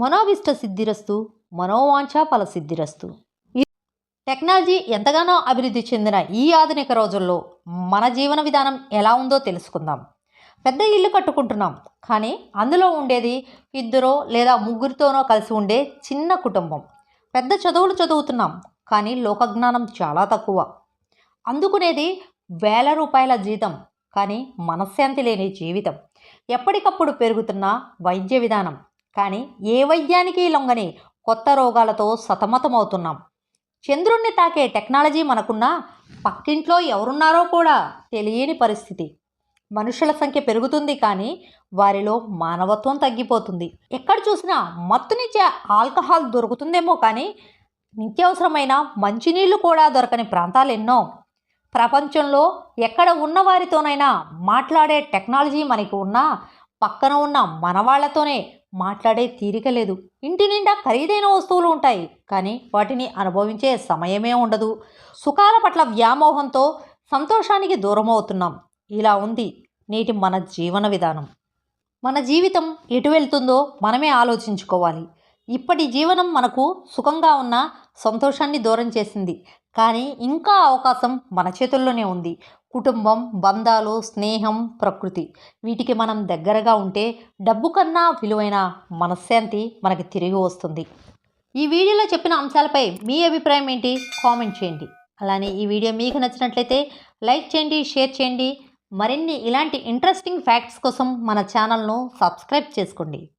మనోభిష్ట సిద్ధిరస్తు మనోవాంఛ ఫల సిద్ధిరస్తు. టెక్నాలజీ ఎంతగానో అభివృద్ధి చెందిన ఈ ఆధునిక రోజుల్లో మన జీవన విధానం ఎలా ఉందో తెలుసుకుందాం. పెద్ద ఇల్లు కట్టుకుంటున్నాం కానీ అందులో ఉండేది ఇద్దరో లేదా ముగ్గురితోనో కలిసి ఉండే చిన్న కుటుంబం. పెద్ద చదువులు చదువుతున్నాం కానీ లోకజ్ఞానం చాలా తక్కువ. అందుకునేది వేల రూపాయల జీతం కానీ మనశ్శాంతి లేని జీవితం. ఎప్పటికప్పుడు పెరుగుతున్న వైద్య విధానం కానీ ఏ వైద్యానికి లొంగని కొత్త రోగాలతో సతమతమవుతున్నాం. చంద్రుణ్ణి తాకే టెక్నాలజీ మనకున్నా పక్కింట్లో ఎవరున్నారో కూడా తెలియని పరిస్థితి. మనుషుల సంఖ్య పెరుగుతుంది కానీ వారిలో మానవత్వం తగ్గిపోతుంది. ఎక్కడ చూసినా మత్తునిచ్చే ఆల్కహాల్ దొరుకుతుందేమో కానీ నిత్యావసరమైన మంచినీళ్ళు కూడా దొరకని ప్రాంతాలు ఎన్నో ప్రపంచంలో ఎక్కడ ఉన్న వారితోనైనా మాట్లాడే టెక్నాలజీ మనకి ఉన్నా పక్కన ఉన్న మనవాళ్ళతోనే మాట్లాడే తీరిక లేదు. ఇంటి నిండా ఖరీదైన వస్తువులు ఉంటాయి కానీ వాటిని అనుభవించే సమయమే ఉండదు. సుఖాల పట్ల వ్యామోహంతో సంతోషానికి దూరం అవుతున్నాం ఇలా ఉంది నేటి మన జీవన విధానం. మన జీవితం ఎటు వెళ్తుందో మనమే ఆలోచించుకోవాలి. ఇప్పటి జీవనం మనకు సుఖంగా ఉన్న సంతోషాన్ని దూరం చేసింది. కానీ ఇంకా అవకాశం మన చేతుల్లోనే ఉంది. కుటుంబం బంధాలు స్నేహం ప్రకృతి వీటికి మనం దగ్గరగా ఉంటే డబ్బు కన్నా విలువైన మనశ్శాంతి మనకి తిరిగి వస్తుంది. ఈ వీడియోలో చెప్పిన అంశాలపై మీ అభిప్రాయం ఏంటి? కామెంట్ చేయండి. అలానే ఈ వీడియో మీకు నచ్చినట్లయితే లైక్ చేయండి షేర్ చేయండి. మరిన్ని ఇలాంటి ఇంట్రెస్టింగ్ ఫ్యాక్ట్స్ కోసం మన ఛానల్ను సబ్స్క్రైబ్ చేసుకోండి.